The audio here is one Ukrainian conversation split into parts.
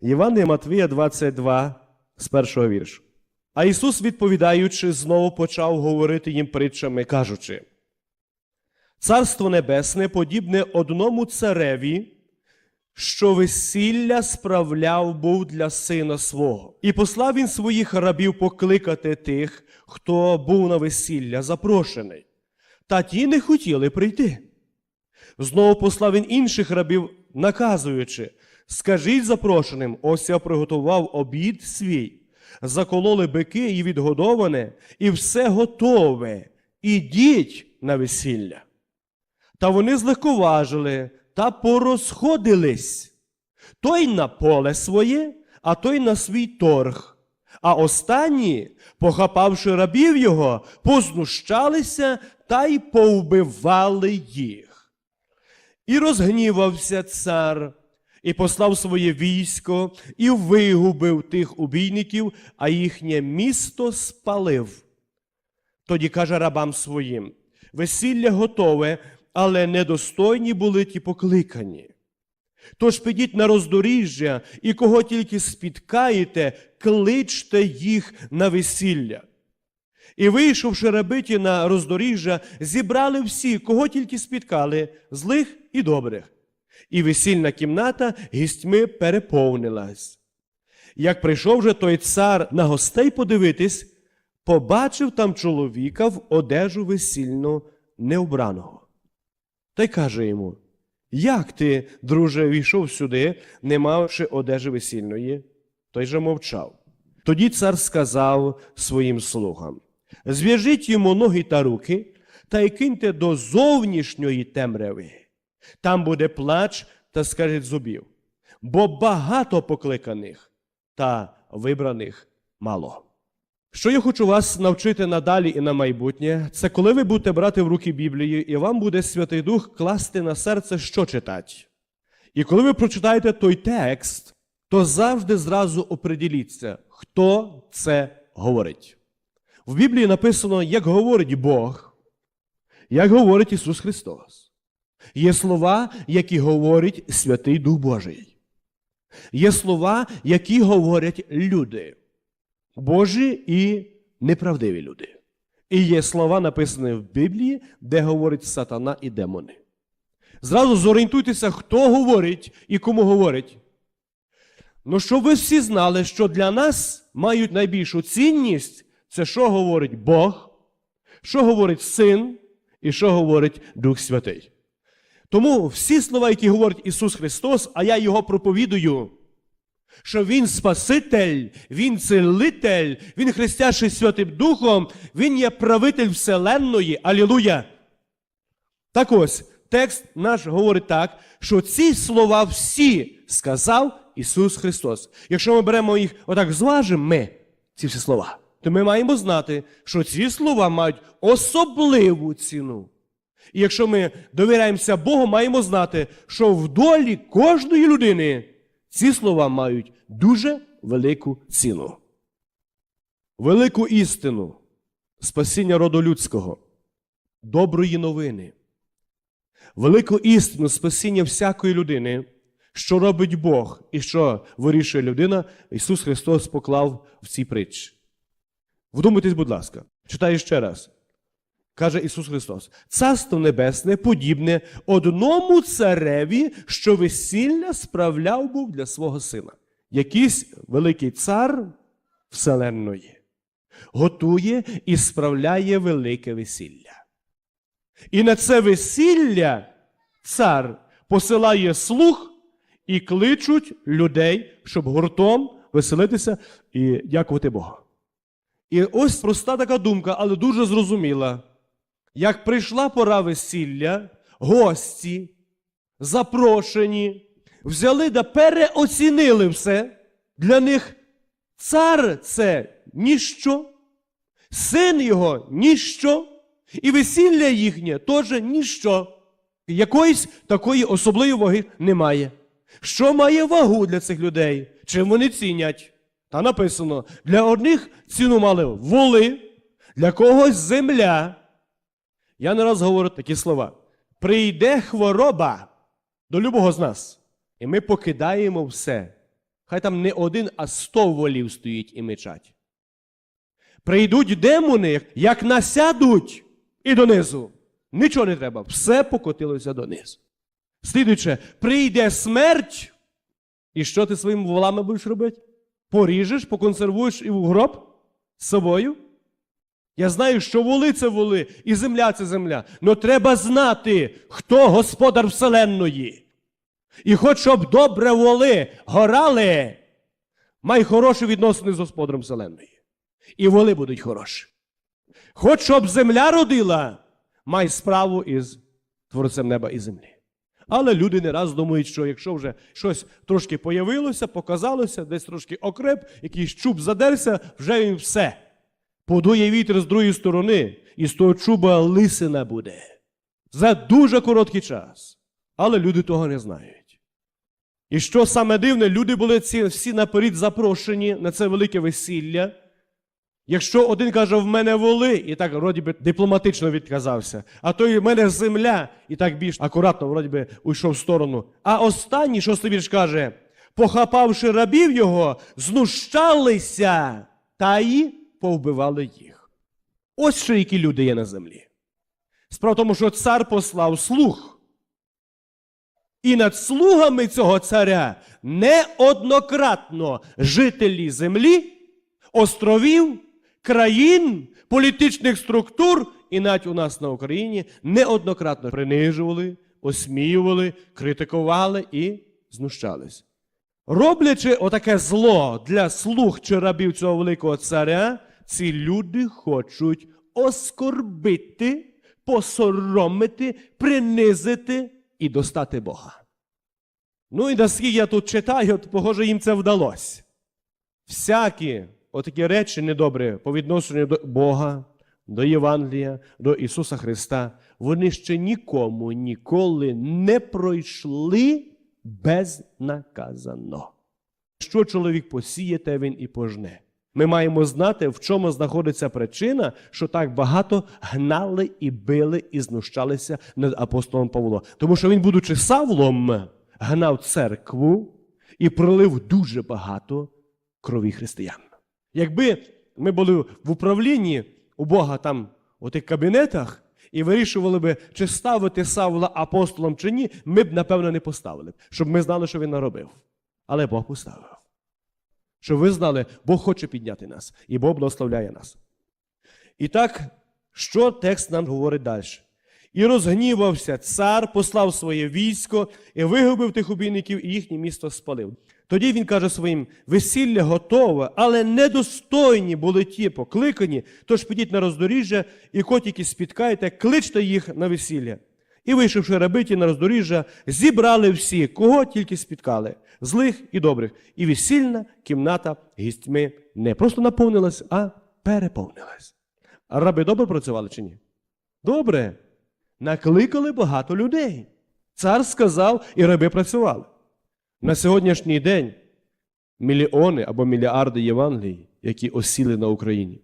Євангелія Матвія 22, з першого віршу. А Ісус, відповідаючи, знову почав говорити їм притчами, кажучи: Царство Небесне подібне одному цареві, що весілля справляв був для сина свого. І послав він своїх рабів покликати тих, хто був на весілля запрошений. Та ті не хотіли прийти. Знову послав він інших рабів, наказуючи: Скажіть запрошеним, ось я приготував обід свій, закололи бики і відгодоване, і все готове. Ідіть на весілля. Та вони злегковажили та порозходились. Той на поле своє, а той на свій торг. А останні, похапавши рабів його, познущалися та й повбивали їх. І розгнівався цар, і послав своє військо, і вигубив тих убійників, а їхнє місто спалив. Тоді каже рабам своїм: весілля готове, але недостойні були ті покликані. Тож підіть на роздоріжжя, і кого тільки спіткаєте, кличте їх на весілля. І, вийшовши рабиті на роздоріжжя, зібрали всі, кого тільки спіткали, злих і добрих. І весільна кімната гістьми переповнилась. Як прийшов же той цар на гостей подивитись, побачив там чоловіка в одежу весільно необраного. Та й каже йому: Як ти, друже, війшов сюди, не мавши одежі весільної? Той же мовчав. Тоді цар сказав своїм слугам: Зв'яжіть йому ноги та руки, та й киньте до зовнішньої темряви. Там буде плач та скажуть зубів, бо багато покликаних та вибраних мало. Що я хочу вас навчити надалі і на майбутнє, це коли ви будете брати в руки Біблію, і вам буде Святий Дух класти на серце, що читати. І коли ви прочитаєте той текст, то завжди зразу оприділіться, хто це говорить. В Біблії написано, як говорить Бог, як говорить Ісус Христос. Є слова, які говорить Святий Дух Божий. Є слова, які говорять люди. Божі і неправдиві люди. І є слова, написані в Біблії, де говорить сатана і демони. Зразу зорієнтуйтеся, хто говорить і кому говорить. Ну, щоб ви всі знали, що для нас мають найбільшу цінність, це що говорить Бог, що говорить Син і що говорить Дух Святий. Тому всі слова, які говорить Ісус Христос, а я Його проповідую, що Він Спаситель, Він целитель, Він хрестящий Святим Духом, Він є правитель Вселенної. Алілуя! Так ось, текст наш говорить так, що ці слова всі сказав Ісус Христос. Якщо ми беремо їх отак зважимо, ми, ці всі слова, то ми маємо знати, що ці слова мають особливу ціну. І якщо ми довіряємося Богу, маємо знати, що в долі кожної людини ці слова мають дуже велику ціну. Велику істину спасіння роду людського, доброї новини, велику істину спасіння всякої людини, що робить Бог і що вирішує людина, Ісус Христос поклав в цій притчі. Вдумайтесь, будь ласка, читаю ще раз. Каже Ісус Христос, Царство Небесне подібне одному цареві, що весілля справляв був для свого сина. Якийсь великий цар Вселенної готує і справляє велике весілля. І на це весілля цар посилає слух і кличуть людей, щоб гуртом веселитися і дякувати Богу. І ось проста така думка, але дуже зрозуміла. Як прийшла пора весілля, гості, запрошені, взяли да переоцінили все. Для них цар це ніщо, син його ніщо, і весілля їхнє теж ніщо. Якоїсь такої особливої ваги немає. Що має вагу для цих людей? Чим вони цінять? Та написано: для одних ціну мали воли, для когось земля. Я не раз говорю такі слова. Прийде хвороба до любого з нас, і ми покидаємо все Хай там не один, а сто волів стоїть і мечать. Прийдуть демони, як насядуть і донизу. Нічого не треба, все покотилося донизу. Слідуюче, прийде смерть, і що ти своїми волами будеш робити? Поріжеш, поконсервуєш і в гроб з собою? Я знаю, що воли це воли, і земля це земля. Но треба знати, хто господар Вселенної. І хоч щоб добре воли горали, май хороші відносини з господарем Вселенної. І воли будуть хороші. Хоч щоб земля родила, май справу із творцем неба і землі. Але люди не раз думають, що якщо вже щось трошки появилося, показалося, десь трошки окреп, якийсь чуб задерся, вже він все. Подує вітер з другої сторони, і з того чуба лисина буде. За дуже короткий час. Але люди того не знають. І що саме дивне, люди були ці всі наперед запрошені на це велике весілля. Якщо один каже, в мене воли, і так вроді би дипломатично відказався, а той в мене земля, і так більш акуратно, вроді би, уйшов в сторону. А останній, шостий вірш каже, похапавши рабів його, знущалися та й повбивали їх. Ось що які люди є на землі. Справа в тому, що цар послав слуг. І над слугами цього царя неоднократно жителі землі, островів, країн, політичних структур, і навіть у нас на Україні неоднократно принижували, осміювали, критикували і знущались. Роблячи отаке зло для слуг чи рабів цього великого царя, ці люди хочуть оскорбити, посоромити, принизити і достати Бога. Ну і наскільки я тут читаю, то, похоже, їм це вдалося. Всякі отакі речі недобрі по відношенню до Бога, до Євангелія, до Ісуса Христа, вони ще нікому ніколи не пройшли безнаказано. Що чоловік посіє, те він і пожне. Ми маємо знати, в чому знаходиться причина, що так багато гнали і били і знущалися над апостолом Павлом. Тому що він, будучи Савлом, гнав церкву і пролив дуже багато крові християн. Якби ми були в управлінні у Бога там у тих кабінетах і вирішували би, чи ставити Савла апостолом чи ні, ми б, напевно, не поставили, щоб ми знали, що він наробив. Але Бог поставив. Щоб ви знали, Бог хоче підняти нас, і Бог благословляє нас. І так, що текст нам говорить далі? І розгнівався цар, послав своє військо і вигубив тих убійників, і їхнє місто спалив. Тоді він каже своїм: весілля готове, але недостойні були ті покликані, тож підіть на роздоріжжя, і котики спіткайте, кличте їх на весілля. І, вийшовши рабиті на роздоріжжя, зібрали всі, кого тільки спіткали, злих і добрих. І весільна кімната гістьми не просто наповнилась, а переповнилась. А раби добре працювали чи ні? Добре. Накликали багато людей. Цар сказав, і раби працювали. На сьогоднішній день мільйони або мільярди Євангелій, які осіли на Україні.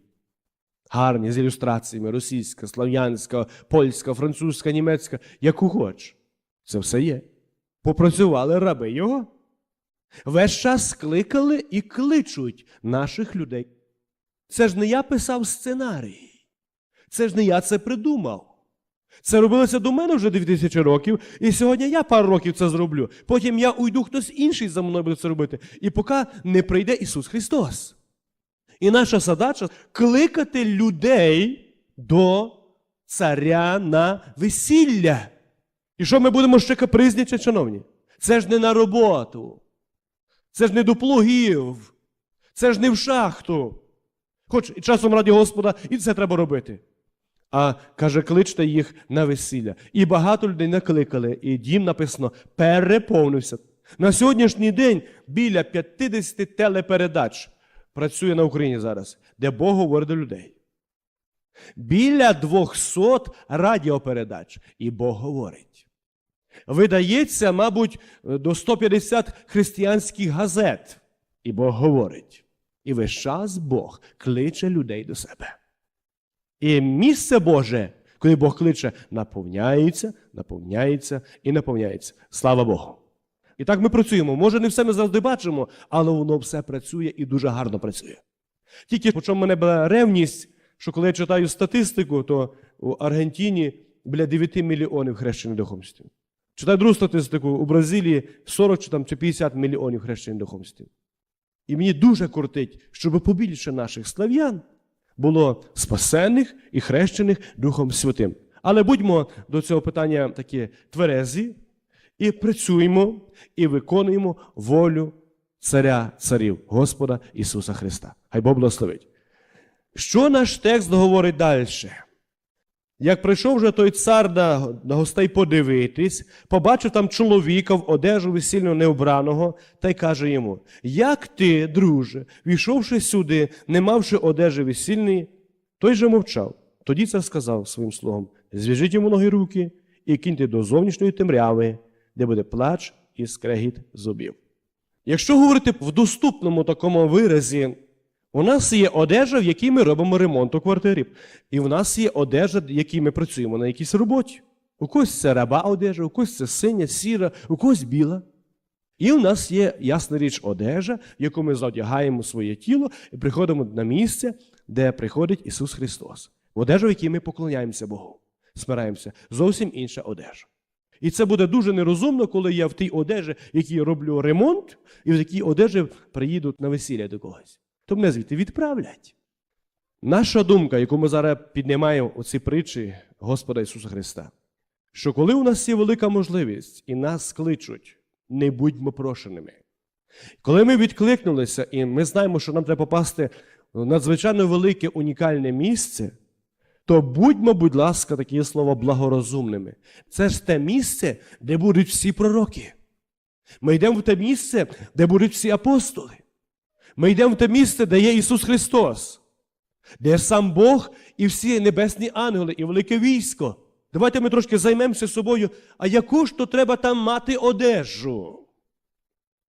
Гарні з ілюстраціями російська, слав'янська, польська, французька, німецька, яку хоч. Це все є. Попрацювали раби його. Весь час кликали і кличуть наших людей. Це ж не я писав сценарій. Це ж не я це придумав. Це робилося до мене вже 2000 років, і сьогодні я пару років це зроблю. Потім я уйду, хтось інший за мною буде це робити. І поки не прийде Ісус Христос. І наша задача кликати людей до царя на весілля. І що ми будемо ще капризнічати, шановні? Це ж не на роботу. Це ж не до плугів. Це ж не в шахту. Хоч часом раді Господа, і це треба робити. А каже, кличте їх на весілля. І багато людей накликали, і дім написано переповнився. На сьогоднішній день біля 50 телепередач працює на Україні зараз, де Бог говорить до людей. Біля 200 радіопередач, і Бог говорить. Видається, мабуть, до 150 християнських газет, і Бог говорить. І весь час Бог кличе людей до себе. І місце Боже, коли Бог кличе, наповняється, наповняється і наповняється. Слава Богу. І так ми працюємо. Може, не все ми завжди бачимо, але воно все працює і дуже гарно працює. Тільки по чому мене була ревність, що коли я читаю статистику, то у Аргентині біля 9 мільйонів хрещених духовності. Читаю другу статистику, у Бразилії 40 чи, там, чи 50 мільйонів хрещених духовності. І мені дуже кортить, щоб побільше наших слав'ян було спасених і хрещених Духом Святим. Але будьмо до цього питання такі тверезі і працюємо і виконуємо волю Царя царів, Господа Ісуса Христа. Хай Бог благословить. Що наш текст говорить далі? Як прийшов вже той цар на, на гостей подивитись, побачив там чоловіка в одежу весільно необраного, та й каже йому: Як ти, друже, війшовши сюди, не мавши одежі весільної, той же мовчав. Тоді цар сказав своїм слугам: зв'яжіть йому ноги руки і киньте до зовнішньої темряви, де буде плач і скрегіт зубів. Якщо говорити в доступному такому виразі, у нас є одежа, в якій ми робимо ремонт у квартирі. І в нас є одежа, в якій ми працюємо на якійсь роботі. У когось це раба одежа, у когось це синя, сіра, у когось біла. І у нас є, ясна річ, одежа, в яку ми задягаємо своє тіло і приходимо на місце, де приходить Ісус Христос. В одежу, в якій ми поклоняємося Богу. Спираємося. Зовсім інша одежа. І це буде дуже нерозумно, коли я в тій одежі, в якій роблю ремонт, і в такій одежі приїду на весілля до когось. То мене звідти відправлять. Наша думка, яку ми зараз піднімаємо у ці притчі Господа Ісуса Христа, що коли у нас є велика можливість і нас кличуть, не будьмо прошеними. Коли ми відкликнулися, і ми знаємо, що нам треба попасти в надзвичайно велике унікальне місце, то будьмо, будь ласка, такі слова благорозумними. Це ж те місце, де будуть всі пророки. Ми йдемо в те місце, де будуть всі апостоли. Ми йдемо в те місце, де є Ісус Христос, де сам Бог і всі небесні ангели, і велике військо. Давайте ми трошки займемося собою, а яку ж то треба там мати одежу?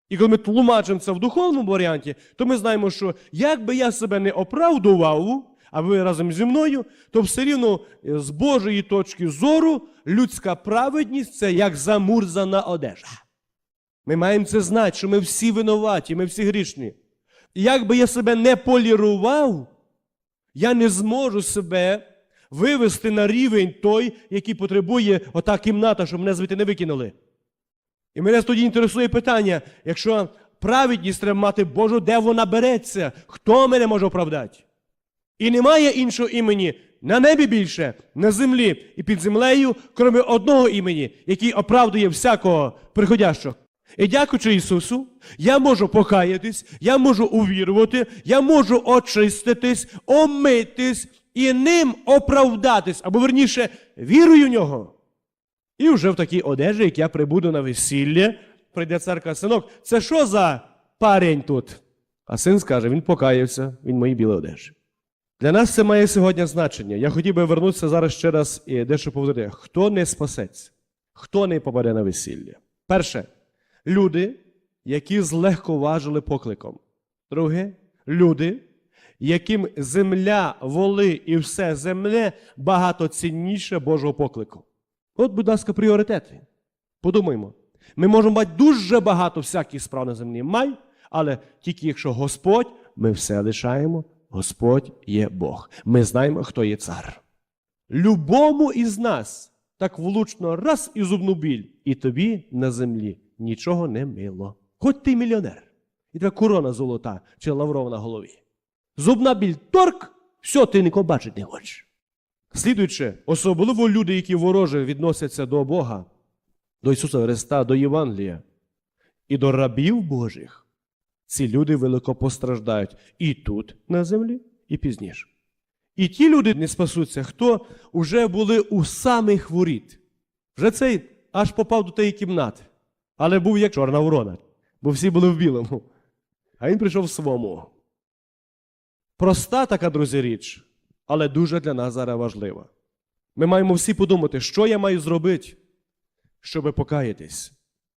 І коли ми тлумачимо це в духовному варіанті, то ми знаємо, що як би я себе не оправдував, а ви разом зі мною, то все рівно е, з Божої точки зору людська праведність це як замурзана одежа. Ми маємо це знати, що ми всі винуваті, ми всі грішні. Як би я себе не полірував, я не зможу себе вивести на рівень той, який потребує ота кімната, щоб мене звідти не викинули. І мене тоді інтересує питання: якщо праведність треба мати Божу, де вона береться? Хто мене може оправдати? І немає іншого імені на небі більше, на землі і під землею, крім одного імені, який оправдує всякого приходящого. І дякуючи Ісусу, я можу покаятись, я можу увірувати, я можу очиститись, омитись і ним оправдатись, або верніше, вірую в нього. І вже в такій одежі, як я прибуду на весілля, прийде церква синок, це що за парень тут? А син скаже, він покаявся, він в моїй білій одежі. Для нас це має сьогодні значення. Я хотів би вернутися зараз ще раз і дещо повторити. Хто не спасеться? Хто не попаде на весілля? Перше, люди, які злегковажили покликом. Друге, люди, яким земля, воли і все земле багато цінніше Божого поклику. От, будь ласка, пріоритети. Подумаймо. Ми можемо мати дуже багато всяких справ на землі. Май, але тільки якщо Господь, ми все лишаємо. Господь є Бог. Ми знаємо, хто є цар. Любому із нас так влучно раз і зубну біль, і тобі на землі нічого не мило. Хоч ти мільйонер, і твоя корона золота чи лаврова на голові. Зубна біль торк, все, ти нікого бачити не хочеш. Слідуючи, особливо люди, які вороже відносяться до Бога, до Ісуса Христа, до Євангелія і до рабів Божих, ці люди велико постраждають і тут, на землі, і пізніше. І ті люди не спасуться, хто вже були у самих воріт. Вже цей аж попав до тієї кімнати, але був як чорна ворона, бо всі були в білому. А він прийшов в своєму. Проста така, друзі, річ, але дуже для нас зараз важлива. Ми маємо всі подумати, що я маю зробити, щоб покаятись.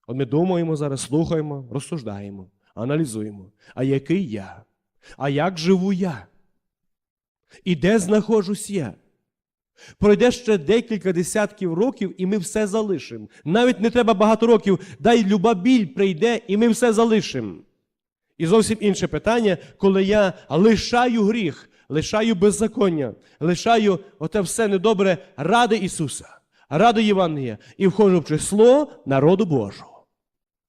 От ми думаємо зараз, слухаємо, розсуждаємо, аналізуємо. А який я? А як живу я? І де знаходжусь я? Пройде ще декілька десятків років, і ми все залишимо. Навіть не треба багато років, дай люба біль прийде, і ми все залишимо. І зовсім інше питання, коли я лишаю гріх, лишаю беззаконня, лишаю оте все недобре ради Ісуса, ради Євангелія, і входжу в число народу Божого.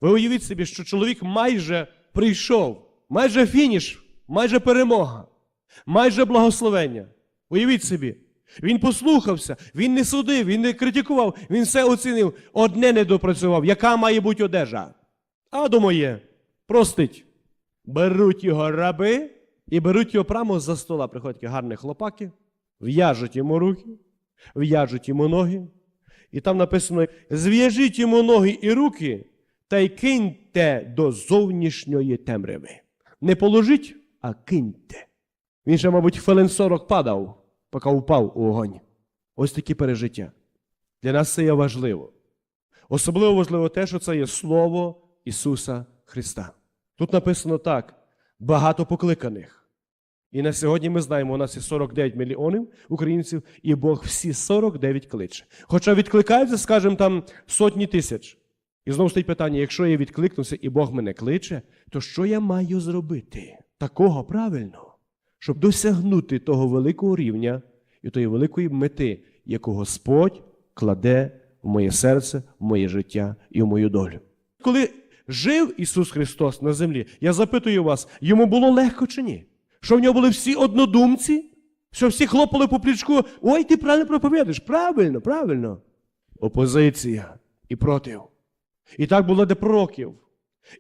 Ви уявіть собі, що чоловік майже прийшов, майже фініш, майже перемога, майже благословення. Уявіть собі, він послухався, він не судив, він не критикував, він все оцінив. Одне не допрацював. Яка має бути одежа? А думає, простить. Беруть його раби і беруть його прямо за стола. Приходять гарні хлопаки, в'яжуть йому руки, в'яжуть йому ноги. І там написано: зв'яжіть йому ноги і руки та й киньте до зовнішньої темряви. Не положіть, а киньте. Він ще, мабуть, хвилин 40 падав, поки впав у огонь. Ось такі пережиття. Для нас це є важливо. Особливо важливо те, що це є Слово Ісуса Христа. Тут написано так: багато покликаних. І на сьогодні ми знаємо, у нас є 49 мільйонів українців, і Бог всі 49 кличе. Хоча відкликаються, скажімо, там сотні тисяч. І знову стоїть питання: якщо я відкликнувся і Бог мене кличе, то що я маю зробити? Такого правильно, щоб досягнути того великого рівня і тої великої мети, яку Господь кладе в моє серце, в моє життя і в мою долю. Коли жив Ісус Христос на землі, я запитую вас, йому було легко чи ні? Що в нього були всі однодумці? Що всі хлопали по плічку, ой, ти правильно проповідаєш. Правильно, правильно. Опозиція і против. І так було для пророків,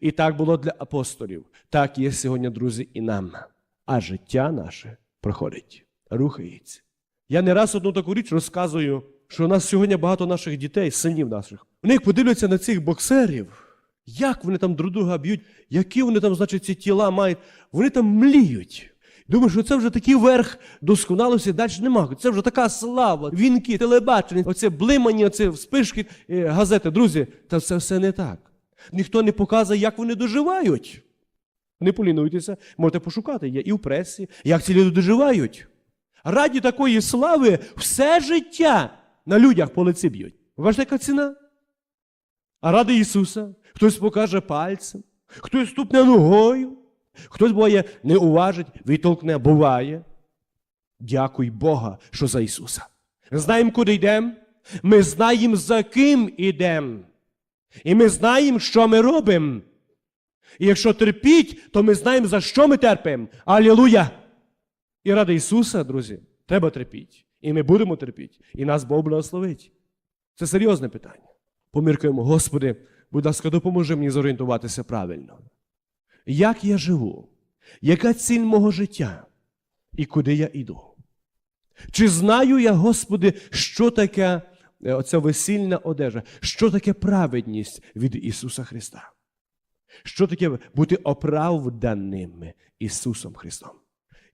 і так було для апостолів. Так є сьогодні, друзі, і нам. А життя наше проходить, рухається. Я не раз одну таку річ розказую, що у нас сьогодні багато наших дітей, синів наших. Вони подивляться на цих боксерів, як вони там друг друга б'ють, які вони там, значить, ці тіла мають. Вони там мліють. Думаю, що це вже такий верх досконалості, далі нема. Це вже така слава, вінки, телебачення, оце блимання, оце вспишки е, газети. Друзі, та це все не так. Ніхто не показує, як вони доживають. Не полінуйтеся, можете пошукати, є і в пресі, як ці люди доживають. Раді такої слави все життя на людях по лиці б'ють. Бачите, яка ціна? А ради Ісуса хтось покаже пальцем, хтось ступне ногою, хтось буває не уважить, відтолкне, буває. Дякуй Бога, що за Ісуса. Знаємо, куди йдемо. Ми знаємо, за ким ідемо. І ми знаємо, що ми робимо. І якщо терпіть, то ми знаємо, за що ми терпимо. Алілуя! І ради Ісуса, друзі, треба терпіти. І ми будемо терпіти. І нас Бог благословить. Це серйозне питання. Поміркуємо, Господи, будь ласка, допоможи мені зорієнтуватися правильно. Як я живу? Яка ціль мого життя? І куди я йду? Чи знаю я, Господи, що таке е, оця весільна одежа? Що таке праведність від Ісуса Христа? Що таке бути оправданим Ісусом Христом?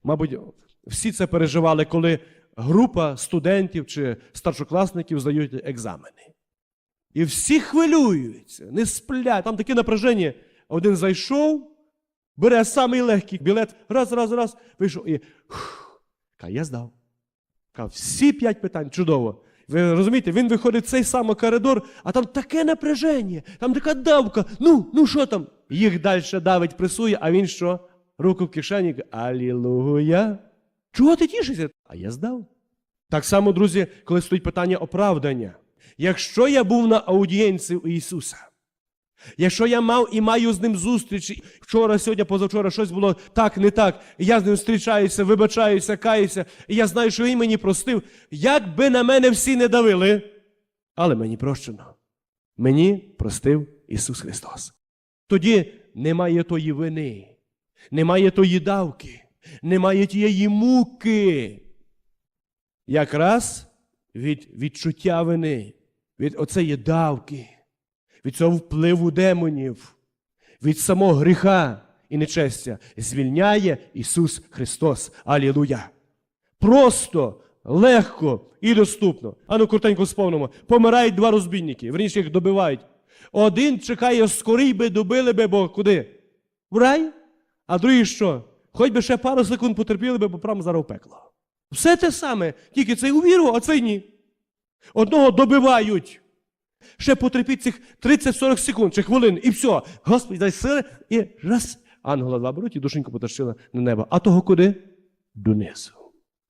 Мабуть, всі це переживали, коли група студентів чи старшокласників здають екзамени. І всі хвилюються, не сплять. Там таке напряження. Один зайшов, бере самий легкий білет, раз, раз, раз, вийшов і фух, я здав. Всі п'ять питань, чудово. Ви розумієте, він виходить в цей самий коридор, а там таке напряження, там така давка. Ну, ну що там? Їх далі давить, пресує, а він що? Руку в кишені, Алілуя. Чого ти тішишся? А я здав. Так само, друзі, коли стоїть питання оправдання. Якщо я був на аудієнці у Ісуса, якщо я мав і маю з ним зустріч, вчора, сьогодні, позавчора щось було так, не так, я з ним зустрічаюся, вибачаюся, каюся, і я знаю, що він мені простив, як би на мене всі не давили, але мені прощено. Мені простив Ісус Христос. Тоді немає тої вини, немає тої давки, немає тієї муки. Якраз від відчуття вини, від оцеї давки, від цього впливу демонів, від самого гріха і нечестя звільняє Ісус Христос. Алілуя! Просто, легко і доступно. Ану, коротенько сповнимо. Помирають два розбійники, верніше їх добивають. Один чекає, скорій би добили би, бо куди? В рай? А другий що? Хоч би ще пару секунд потерпіли би, бо прямо зараз в пекло. Все те саме, тільки цей увірував, а цей ні. Одного добивають. Ще потерпіть цих 30-40 секунд чи хвилин, і все. Господь дай сили, і раз. Ангела два беруть і душеньку потащила на небо. А того куди? Донизу.